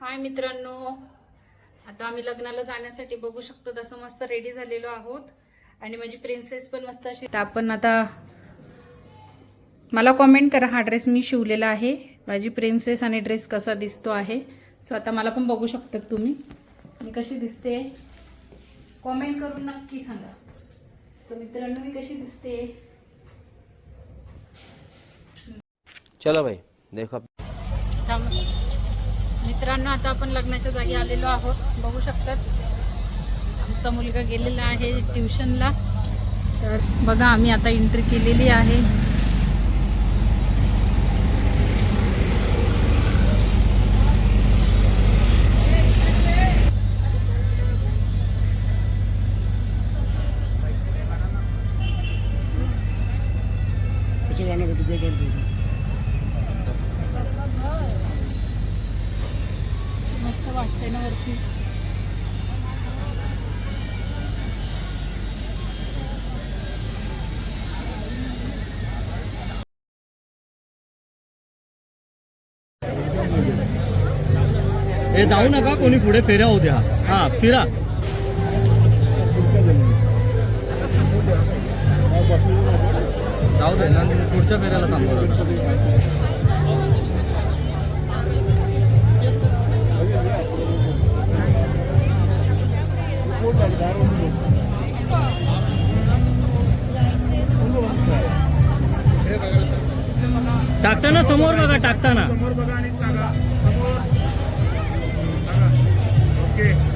हाय मित्रांनो. आता आम्ही लग्नाला जाण्यासाठी बघू शकतो तसं मस्त रेडी झालेलो आहोत. आणि माझी प्रिन्सेस पण मस्त अशी तर आपण आता मला कॉमेंट करा हा ड्रेस मी शिवलेला आहे. माझी प्रिन्सेस आणि ड्रेस कसा दिसतो आहे. सो आता मला पण बघू शकतात तुम्ही. मी कशी दिसते? कॉमेंट करून नक्की सांगा. सो मित्रांनो मी कशी दिसते? चला भाई देखो मित्रांनो आता आपण लग्नाच्या जागी आलेलो आहोत. बघू शकतात आमचा मुलगा गेलेला आहे ट्युशनला. तर बघा आम्ही आता एंट्री केलेली आहे. गाणं? वाटतंय ना वरती. हे जाऊ नका कोणी पुढे फेऱ्या होऊ द्या. हा फिरा. जाऊ दे ना पुढच्या फेऱ्याला थांबवलं टाकताना समोर बघा टाकताना. समोर बघा आणि सांगा. समोर. ओके.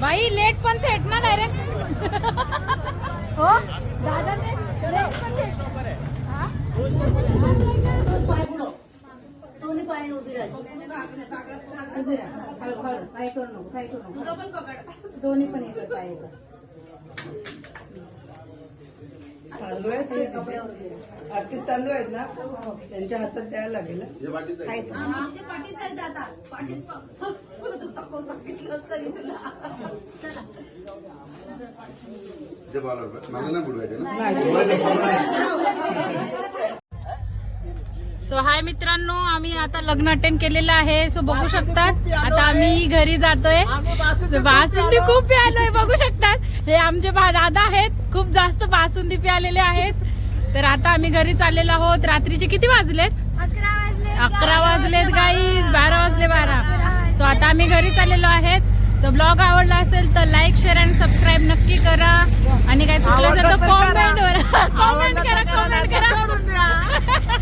बाई लेट पण थेट ना डायरेक्ट हो? दादा लेट पण दोन्ही पायाने उभी काय करू नको काय करू नको. दोन्ही पण येतात. पायाचं तांदूळ आहेत. आरतीत तांदूळ आहेत ना? त्यांच्या हातात द्यायला लागेल ना. सो हाय मित्रांनो आम्ही आता लग्न अटेंड केलेलं आहे. सो बघू शकतात आता आम्ही घरी जातोय. बासुंदी खूप प्यालोय बघू शकतात. हे आमचे बा- दादा आहेत. खूप जास्त बासुंदी प्यालेले आहेत. तर आता आम्ही घरी चाललेलो आहोत. रात्रीचे किती वाजलेत? अकरा वाजले अकरा वाजलेत गाई बारा वाजले बारा. सो आता आम्ही घरी चाललेलो आहेत. तर ब्लॉग आवडला असेल तर लाईक शेअर आणि सबस्क्राईब नक्की करा. आणि काय चुकलं असेल तर कॉमेंट वर. कॉमेंट करा कॉमेंट करा